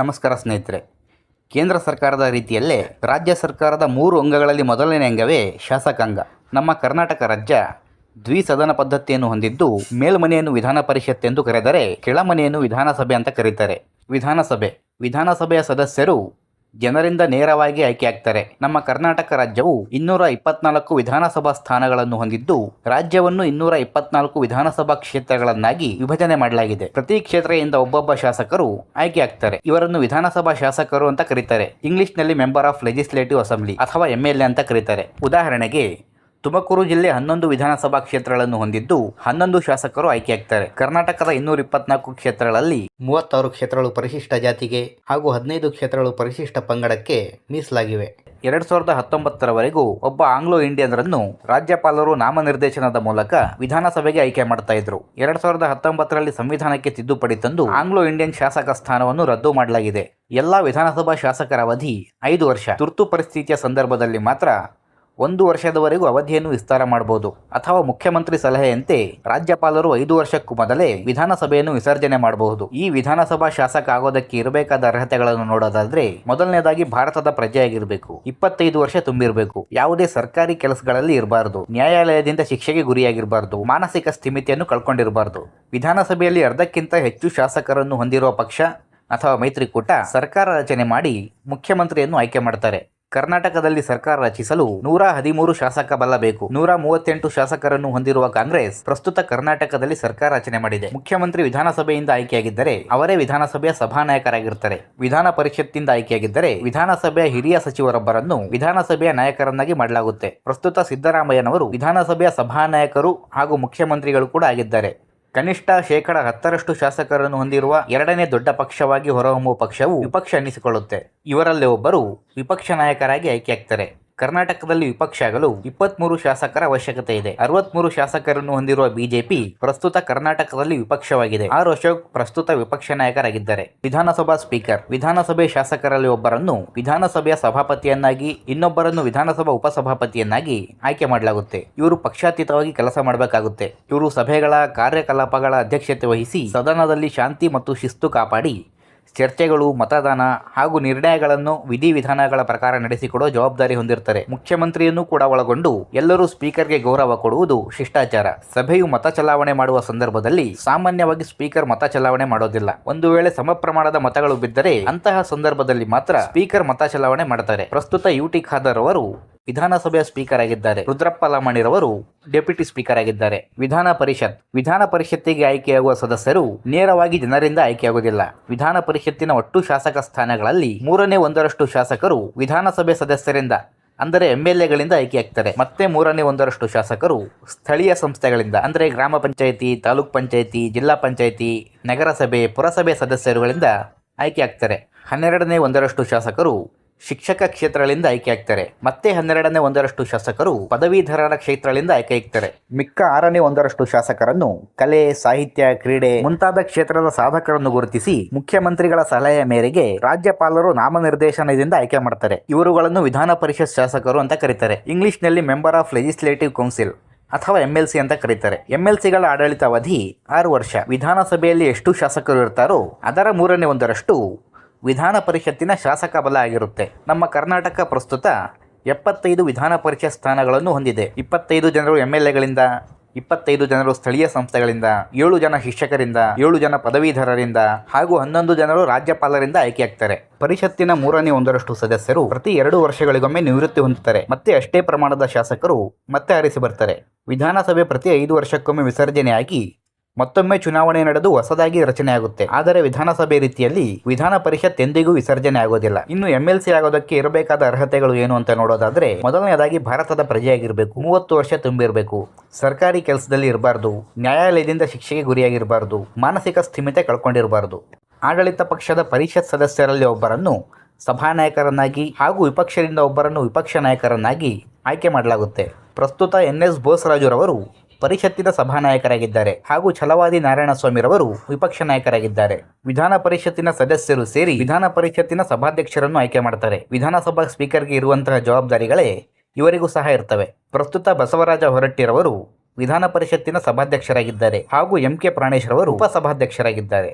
ನಮಸ್ಕಾರ ಸ್ನೇಹಿತರೆ. ಕೇಂದ್ರ ಸರ್ಕಾರದ ರೀತಿಯಲ್ಲೇ ರಾಜ್ಯ ಸರ್ಕಾರದ ಮೂರು ಅಂಗಗಳಲ್ಲಿ ಮೊದಲನೇ ಅಂಗವೇ ಶಾಸಕಾಂಗ. ನಮ್ಮ ಕರ್ನಾಟಕ ರಾಜ್ಯ ದ್ವಿಸದನ ಪದ್ಧತಿಯನ್ನು ಹೊಂದಿದ್ದು ಮೇಲ್ಮನೆಯನ್ನು ವಿಧಾನ ಪರಿಷತ್ ಎಂದು ಕರೆದರೆ ಕೆಳಮನೆಯನ್ನು ವಿಧಾನಸಭೆ ಅಂತ ಕರೀತಾರೆ. ವಿಧಾನಸಭೆ. ವಿಧಾನಸಭೆಯ ಸದಸ್ಯರು ಜನರಿಂದ ನೇರವಾಗಿ ಆಯ್ಕೆಯಾಗ್ತಾರೆ ನಮ್ಮ ಕರ್ನಾಟಕ ರಾಜ್ಯವು ಇನ್ನೂರ ಇಪ್ಪತ್ನಾಲ್ಕು ವಿಧಾನಸಭಾ ಸ್ಥಾನಗಳನ್ನು ಹೊಂದಿದ್ದು, ರಾಜ್ಯವನ್ನು ಇನ್ನೂರ ಇಪ್ಪತ್ನಾಲ್ಕು ವಿಧಾನಸಭಾ ಕ್ಷೇತ್ರಗಳನ್ನಾಗಿ ವಿಭಜನೆ ಮಾಡಲಾಗಿದೆ. ಪ್ರತಿ ಕ್ಷೇತ್ರದಿಂದ ಒಬ್ಬೊಬ್ಬ ಶಾಸಕರು ಆಯ್ಕೆಯಾಗ್ತಾರೆ ಇವರನ್ನು ವಿಧಾನಸಭಾ ಶಾಸಕರು ಅಂತ ಕರೀತಾರೆ. ಇಂಗ್ಲಿಷ್ನಲ್ಲಿ ಮೆಂಬರ್ ಆಫ್ ಲೆಜಿಸ್ಲೇಟಿವ್ ಅಸೆಂಬ್ಲಿ ಅಥವಾ ಎಂ ಎಲ್ ಎ ಅಂತ ಕರೀತಾರೆ. ಉದಾಹರಣೆಗೆ ತುಮಕೂರು ಜಿಲ್ಲೆ ಹನ್ನೊಂದು ವಿಧಾನಸಭಾ ಕ್ಷೇತ್ರಗಳನ್ನು ಹೊಂದಿದ್ದು ಹನ್ನೊಂದು ಶಾಸಕರು ಆಯ್ಕೆಯಾಗ್ತಾರೆ. ಕರ್ನಾಟಕದ ಇನ್ನೂರ ಇಪ್ಪತ್ನಾಲ್ಕು ಕ್ಷೇತ್ರಗಳಲ್ಲಿ ಮೂವತ್ತಾರು ಕ್ಷೇತ್ರಗಳು ಪರಿಶಿಷ್ಟ ಜಾತಿಗೆ ಹಾಗೂ ಹದಿನೈದು ಕ್ಷೇತ್ರಗಳು ಪರಿಶಿಷ್ಟ ಪಂಗಡಕ್ಕೆ ಮೀಸಲಾಗಿವೆ. ಎರಡು ಸಾವಿರದ ಹತ್ತೊಂಬತ್ತರವರೆಗೂ ಒಬ್ಬ ಆಂಗ್ಲೋ ಇಂಡಿಯನ್ರನ್ನು ರಾಜ್ಯಪಾಲರು ನಾಮನಿರ್ದೇಶನದ ಮೂಲಕ ವಿಧಾನಸಭೆಗೆ ಆಯ್ಕೆ ಮಾಡ್ತಾ ಇದ್ರು. ಎರಡ್ ಸಾವಿರದ ಹತ್ತೊಂಬತ್ತರಲ್ಲಿ ಸಂವಿಧಾನಕ್ಕೆ ತಿದ್ದುಪಡಿ ತಂದು ಆಂಗ್ಲೋ ಇಂಡಿಯನ್ ಶಾಸಕ ಸ್ಥಾನವನ್ನು ರದ್ದು ಮಾಡಲಾಗಿದೆ. ಎಲ್ಲಾ ವಿಧಾನಸಭಾ ಶಾಸಕರ ಅವಧಿ ಐದು ವರ್ಷ. ತುರ್ತು ಪರಿಸ್ಥಿತಿಯ ಸಂದರ್ಭದಲ್ಲಿ ಮಾತ್ರ ಒಂದು ವರ್ಷದವರೆಗೂ ಅವಧಿಯನ್ನು ವಿಸ್ತಾರ ಮಾಡಬಹುದು. ಅಥವಾ ಮುಖ್ಯಮಂತ್ರಿ ಸಲಹೆಯಂತೆ ರಾಜ್ಯಪಾಲರು ಐದು ವರ್ಷಕ್ಕೂ ಮೊದಲೇ ವಿಧಾನಸಭೆಯನ್ನು ವಿಸರ್ಜನೆ ಮಾಡಬಹುದು. ಈ ವಿಧಾನಸಭಾ ಶಾಸಕ ಆಗೋದಕ್ಕೆ ಇರಬೇಕಾದ ಅರ್ಹತೆಗಳನ್ನು ನೋಡೋದಾದ್ರೆ ಮೊದಲನೇದಾಗಿ ಭಾರತದ ಪ್ರಜೆಯಾಗಿರಬೇಕು. ಇಪ್ಪತ್ತೈದು ವರ್ಷ ತುಂಬಿರಬೇಕು. ಯಾವುದೇ ಸರ್ಕಾರಿ ಕೆಲಸಗಳಲ್ಲಿ ಇರಬಾರದು. ನ್ಯಾಯಾಲಯದಿಂದ ಶಿಕ್ಷೆಗೆ ಗುರಿಯಾಗಿರಬಾರದು. ಮಾನಸಿಕ ಸ್ಥಿಮಿತಿಯನ್ನು ಕಳ್ಕೊಂಡಿರಬಾರದು. ವಿಧಾನಸಭೆಯಲ್ಲಿ ಅರ್ಧಕ್ಕಿಂತ ಹೆಚ್ಚು ಶಾಸಕರನ್ನು ಹೊಂದಿರುವ ಪಕ್ಷ ಅಥವಾ ಮೈತ್ರಿಕೂಟ ಸರ್ಕಾರ ರಚನೆ ಮಾಡಿ ಮುಖ್ಯಮಂತ್ರಿಯನ್ನು ಆಯ್ಕೆ ಮಾಡ್ತಾರೆ. ಕರ್ನಾಟಕದಲ್ಲಿ ಸರ್ಕಾರ ರಚಿಸಲು ನೂರ ಹದಿಮೂರು ಶಾಸಕ ಬಲ ನೂರ ಮೂವತ್ತೆಂಟು ಶಾಸಕರನ್ನು ಹೊಂದಿರುವ ಕಾಂಗ್ರೆಸ್ ಪ್ರಸ್ತುತ ಕರ್ನಾಟಕದಲ್ಲಿ ಸರ್ಕಾರ ರಚನೆ ಮಾಡಿದೆ. ಮುಖ್ಯಮಂತ್ರಿ ವಿಧಾನಸಭೆಯಿಂದ ಆಯ್ಕೆಯಾಗಿದ್ದರೆ ಅವರೇ ವಿಧಾನಸಭೆಯ ಸಭಾನಾಯಕರಾಗಿರುತ್ತಾರೆ. ವಿಧಾನ ಪರಿಷತ್ತಿಂದ ಆಯ್ಕೆಯಾಗಿದ್ದರೆ ವಿಧಾನಸಭೆಯ ಹಿರಿಯ ಸಚಿವರೊಬ್ಬರನ್ನು ವಿಧಾನಸಭೆಯ ನಾಯಕರನ್ನಾಗಿ ಮಾಡಲಾಗುತ್ತೆ. ಪ್ರಸ್ತುತ ಸಿದ್ದರಾಮಯ್ಯನವರು ವಿಧಾನಸಭೆಯ ಸಭಾನಾಯಕರು ಹಾಗೂ ಮುಖ್ಯಮಂತ್ರಿಗಳು ಕೂಡ ಆಗಿದ್ದಾರೆ. ಕನಿಷ್ಠ ಶೇಕಡ ಹತ್ತರಷ್ಟು ಶಾಸಕರನ್ನು ಹೊಂದಿರುವ ಎರಡನೇ ದೊಡ್ಡ ಪಕ್ಷವಾಗಿ ಹೊರಹೊಮ್ಮುವ ಪಕ್ಷವು ವಿಪಕ್ಷ ಎನಿಸಿಕೊಳ್ಳುತ್ತೆ ಇವರಲ್ಲೇ ಒಬ್ಬರು ವಿಪಕ್ಷ ನಾಯಕರಾಗಿ ಆಯ್ಕೆಯಾಗ್ತಾರೆ. ಕರ್ನಾಟಕದಲ್ಲಿ ವಿಪಕ್ಷ ಆಗಲು ಇಪ್ಪತ್ಮೂರು ಶಾಸಕರ ಅವಶ್ಯಕತೆ ಇದೆ. ಅರವತ್ಮೂರು ಶಾಸಕರನ್ನು ಹೊಂದಿರುವ ಬಿಜೆಪಿ ಪ್ರಸ್ತುತ ಕರ್ನಾಟಕದಲ್ಲಿ ವಿಪಕ್ಷವಾಗಿದೆ. ಆರ್ ಅಶೋಕ್ ಪ್ರಸ್ತುತ ವಿಪಕ್ಷ ನಾಯಕರಾಗಿದ್ದಾರೆ. ವಿಧಾನಸಭಾ ಸ್ಪೀಕರ್, ವಿಧಾನಸಭೆ ಶಾಸಕರಲ್ಲಿ ಒಬ್ಬರನ್ನು ವಿಧಾನಸಭೆಯ ಸಭಾಪತಿಯನ್ನಾಗಿ, ಇನ್ನೊಬ್ಬರನ್ನು ವಿಧಾನಸಭಾ ಉಪಸಭಾಪತಿಯನ್ನಾಗಿ ಆಯ್ಕೆ ಮಾಡಲಾಗುತ್ತೆ. ಇವರು ಪಕ್ಷಾತೀತವಾಗಿ ಕೆಲಸ ಮಾಡಬೇಕಾಗುತ್ತೆ. ಇವರು ಸಭೆಗಳ ಕಾರ್ಯಕಲಾಪಗಳ ಅಧ್ಯಕ್ಷತೆ ವಹಿಸಿ ಸದನದಲ್ಲಿ ಶಾಂತಿ ಮತ್ತು ಶಿಸ್ತು ಕಾಪಾಡಿ ಚರ್ಚೆಗಳು, ಮತದಾನ ಹಾಗೂ ನಿರ್ಣಯಗಳನ್ನು ವಿಧಿವಿಧಾನಗಳ ಪ್ರಕಾರ ನಡೆಸಿಕೊಡೋ ಜವಾಬ್ದಾರಿ ಹೊಂದಿರ್ತಾರೆ ಮುಖ್ಯಮಂತ್ರಿಯನ್ನು ಕೂಡ ಒಳಗೊಂಡು ಎಲ್ಲರೂ ಸ್ಪೀಕರ್ಗೆ ಗೌರವ ಕೊಡುವುದು ಶಿಷ್ಟಾಚಾರ. ಸಭೆಯು ಮತ ಚಲಾವಣೆ ಮಾಡುವ ಸಂದರ್ಭದಲ್ಲಿ ಸಾಮಾನ್ಯವಾಗಿ ಸ್ಪೀಕರ್ ಮತ ಚಲಾವಣೆ ಮಾಡೋದಿಲ್ಲ. ಒಂದು ವೇಳೆ ಸಮ ಪ್ರಮಾಣದ ಮತಗಳು ಬಿದ್ದರೆ ಅಂತಹ ಸಂದರ್ಭದಲ್ಲಿ ಮಾತ್ರ ಸ್ಪೀಕರ್ ಮತ ಚಲಾವಣೆ ಮಾಡ್ತಾರೆ. ಪ್ರಸ್ತುತ ಯು ಟಿ ಖಾದರ್ ಅವರು ವಿಧಾನಸಭೆಯ ಸ್ಪೀಕರ್ ಆಗಿದ್ದಾರೆ. ರುದ್ರಪ್ಪ ಲಮಾಣಿರವರು ಡೆಪ್ಯೂಟಿ ಸ್ಪೀಕರ್ ಆಗಿದ್ದಾರೆ. ವಿಧಾನ ಪರಿಷತ್, ವಿಧಾನ ಪರಿಷತ್ತಿಗೆ ಆಯ್ಕೆಯಾಗುವ ಸದಸ್ಯರು ನೇರವಾಗಿ ಜನರಿಂದ ಆಯ್ಕೆಯಾಗುವುದಿಲ್ಲ. ವಿಧಾನ ಪರಿಷತ್ತಿನ ಒಟ್ಟು ಶಾಸಕ ಸ್ಥಾನಗಳಲ್ಲಿ ಮೂರನೇ ಒಂದರಷ್ಟು ಶಾಸಕರು ವಿಧಾನಸಭೆ ಸದಸ್ಯರಿಂದ, ಅಂದರೆ ಎಂ ಎಲ್ ಎಗಳಿಂದ ಆಯ್ಕೆಯಾಗ್ತಾರೆ ಮತ್ತೆ ಮೂರನೇ ಒಂದರಷ್ಟು ಶಾಸಕರು ಸ್ಥಳೀಯ ಸಂಸ್ಥೆಗಳಿಂದ, ಅಂದರೆ ಗ್ರಾಮ ಪಂಚಾಯಿತಿ, ತಾಲೂಕ್ ಪಂಚಾಯಿತಿ, ಜಿಲ್ಲಾ ಪಂಚಾಯಿತಿ, ನಗರಸಭೆ, ಪುರಸಭೆ ಸದಸ್ಯರುಗಳಿಂದ ಆಯ್ಕೆಯಾಗ್ತಾರೆ ಹನ್ನೆರಡನೇ ಒಂದರಷ್ಟು ಶಾಸಕರು ಶಿಕ್ಷಕ ಕ್ಷೇತ್ರಗಳಿಂದ ಆಯ್ಕೆಯಾಗ್ತಾರೆ. ಮತ್ತೆ ಹನ್ನೆರಡನೇ ಒಂದರಷ್ಟು ಶಾಸಕರು ಪದವೀಧರರ ಕ್ಷೇತ್ರಗಳಿಂದ ಆಯ್ಕೆಯಾಗ್ತಾರೆ. ಮಿಕ್ಕ ಆರನೇ ಒಂದರಷ್ಟು ಶಾಸಕರನ್ನು ಕಲೆ, ಸಾಹಿತ್ಯ, ಕ್ರೀಡೆ ಮುಂತಾದ ಕ್ಷೇತ್ರದ ಸಾಧಕರನ್ನು ಗುರುತಿಸಿ ಮುಖ್ಯಮಂತ್ರಿಗಳ ಸಲಹೆಯ ಮೇರೆಗೆ ರಾಜ್ಯಪಾಲರು ನಾಮನಿರ್ದೇಶನದಿಂದ ಆಯ್ಕೆ ಮಾಡ್ತಾರೆ. ಇವರುಗಳನ್ನು ವಿಧಾನ ಪರಿಷತ್ ಶಾಸಕರು ಅಂತ ಕರೀತಾರೆ. ಇಂಗ್ಲಿಷ್ನಲ್ಲಿ ಮೆಂಬರ್ ಆಫ್ ಲೆಜಿಸ್ಲೇಟಿವ್ ಕೌನ್ಸಿಲ್ ಅಥವಾ ಎಂ ಎಲ್ ಸಿ ಅಂತ ಕರೀತಾರೆ. ಎಂ ಎಲ್ ಸಿಗಳ ಆಡಳಿತ ಅವಧಿ ಆರು ವರ್ಷ. ವಿಧಾನಸಭೆಯಲ್ಲಿ ಎಷ್ಟು ಶಾಸಕರು ಇರ್ತಾರೋ ಅದರ ಮೂರನೇ ಒಂದರಷ್ಟು ವಿಧಾನ ಪರಿಷತ್ತಿನ ಶಾಸಕ ಬಲ ಆಗಿರುತ್ತೆ. ನಮ್ಮ ಕರ್ನಾಟಕ ಪ್ರಸ್ತುತ ಎಪ್ಪತ್ತೈದು ವಿಧಾನ ಪರಿಷತ್ ಸ್ಥಾನಗಳನ್ನು ಹೊಂದಿದೆ. ಇಪ್ಪತ್ತೈದು ಜನರು ಎಂ ಎಲ್ ಎಗಳಿಂದ ಇಪ್ಪತ್ತೈದು ಜನರು ಸ್ಥಳೀಯ ಸಂಸ್ಥೆಗಳಿಂದ, ಏಳು ಜನ ಶಿಕ್ಷಕರಿಂದ, ಏಳು ಜನ ಪದವೀಧರರಿಂದ ಹಾಗೂ ಹನ್ನೊಂದು ಜನರು ರಾಜ್ಯಪಾಲರಿಂದ ಆಯ್ಕೆಯಾಗ್ತಾರೆ. ಪರಿಷತ್ತಿನ ಮೂರನೇ ಒಂದರಷ್ಟು ಸದಸ್ಯರು ಪ್ರತಿ ಎರಡು ವರ್ಷಗಳಿಗೊಮ್ಮೆ ನಿವೃತ್ತಿ ಹೊಂದುತ್ತಾರೆ. ಮತ್ತೆ ಅಷ್ಟೇ ಪ್ರಮಾಣದ ಶಾಸಕರು ಮತ್ತೆ ಆರಿಸಿ ಬರ್ತಾರೆ. ವಿಧಾನಸಭೆ ಪ್ರತಿ ಐದು ವರ್ಷಕ್ಕೊಮ್ಮೆ ವಿಸರ್ಜನೆಯಾಗಿ ಮತ್ತೊಮ್ಮೆ ಚುನಾವಣೆ ನಡೆದು ಹೊಸದಾಗಿ ರಚನೆಯಾಗುತ್ತೆ ಆದರೆ ವಿಧಾನಸಭೆ ರೀತಿಯಲ್ಲಿ ವಿಧಾನ ಪರಿಷತ್ ಎಂದಿಗೂ ವಿಸರ್ಜನೆ ಆಗೋದಿಲ್ಲ. ಇನ್ನು ಎಂ ಎಲ್ ಸಿ ಆಗೋದಕ್ಕೆ ಇರಬೇಕಾದ ಅರ್ಹತೆಗಳು ಏನು ಅಂತ ನೋಡೋದಾದ್ರೆ ಮೊದಲನೆಯದಾಗಿ ಭಾರತದ ಪ್ರಜೆಯಾಗಿರಬೇಕು. ಮೂವತ್ತು ವರ್ಷ ತುಂಬಿರಬೇಕು. ಸರ್ಕಾರಿ ಕೆಲಸದಲ್ಲಿ ಇರಬಾರ್ದು. ನ್ಯಾಯಾಲಯದಿಂದ ಶಿಕ್ಷೆಗೆ ಗುರಿಯಾಗಿರಬಾರ್ದು. ಮಾನಸಿಕ ಸ್ಥಿಮಿತೆ ಕಳ್ಕೊಂಡಿರಬಾರ್ದು. ಆಡಳಿತ ಪಕ್ಷದ ಪರಿಷತ್ ಸದಸ್ಯರಲ್ಲಿ ಒಬ್ಬರನ್ನು ಸಭಾನಾಯಕರನ್ನಾಗಿ ಹಾಗೂ ವಿಪಕ್ಷದಿಂದ ಒಬ್ಬರನ್ನು ವಿಪಕ್ಷ ನಾಯಕರನ್ನಾಗಿ ಆಯ್ಕೆ ಮಾಡಲಾಗುತ್ತೆ. ಪ್ರಸ್ತುತ ಎನ್ ಎಸ್ ಬೋಸರಾಜುರವರು ಪರಿಷತ್ತಿನ ಸಭಾನಾಯಕರಾಗಿದ್ದಾರೆ ಹಾಗೂ ಛಲವಾದಿ ನಾರಾಯಣಸ್ವಾಮಿರವರು ವಿಪಕ್ಷ ನಾಯಕರಾಗಿದ್ದಾರೆ. ವಿಧಾನ ಪರಿಷತ್ತಿನ ಸದಸ್ಯರು ಸೇರಿ ವಿಧಾನ ಪರಿಷತ್ತಿನ ಸಭಾಧ್ಯಕ್ಷರನ್ನು ಆಯ್ಕೆ ಮಾಡ್ತಾರೆ. ವಿಧಾನಸಭಾ ಸ್ಪೀಕರ್ಗೆ ಇರುವಂತಹ ಜವಾಬ್ದಾರಿಗಳೇ ಇವರಿಗೂ ಸಹ ಇರ್ತವೆ. ಪ್ರಸ್ತುತ ಬಸವರಾಜ ಹೊರಟ್ಟಿರವರು ವಿಧಾನ ಪರಿಷತ್ತಿನ ಸಭಾಧ್ಯಕ್ಷರಾಗಿದ್ದಾರೆ ಹಾಗೂ ಎಂ ಕೆ ಪ್ರಾಣೇಶ್ರವರು ಉಪಸಭಾಧ್ಯಕ್ಷರಾಗಿದ್ದಾರೆ.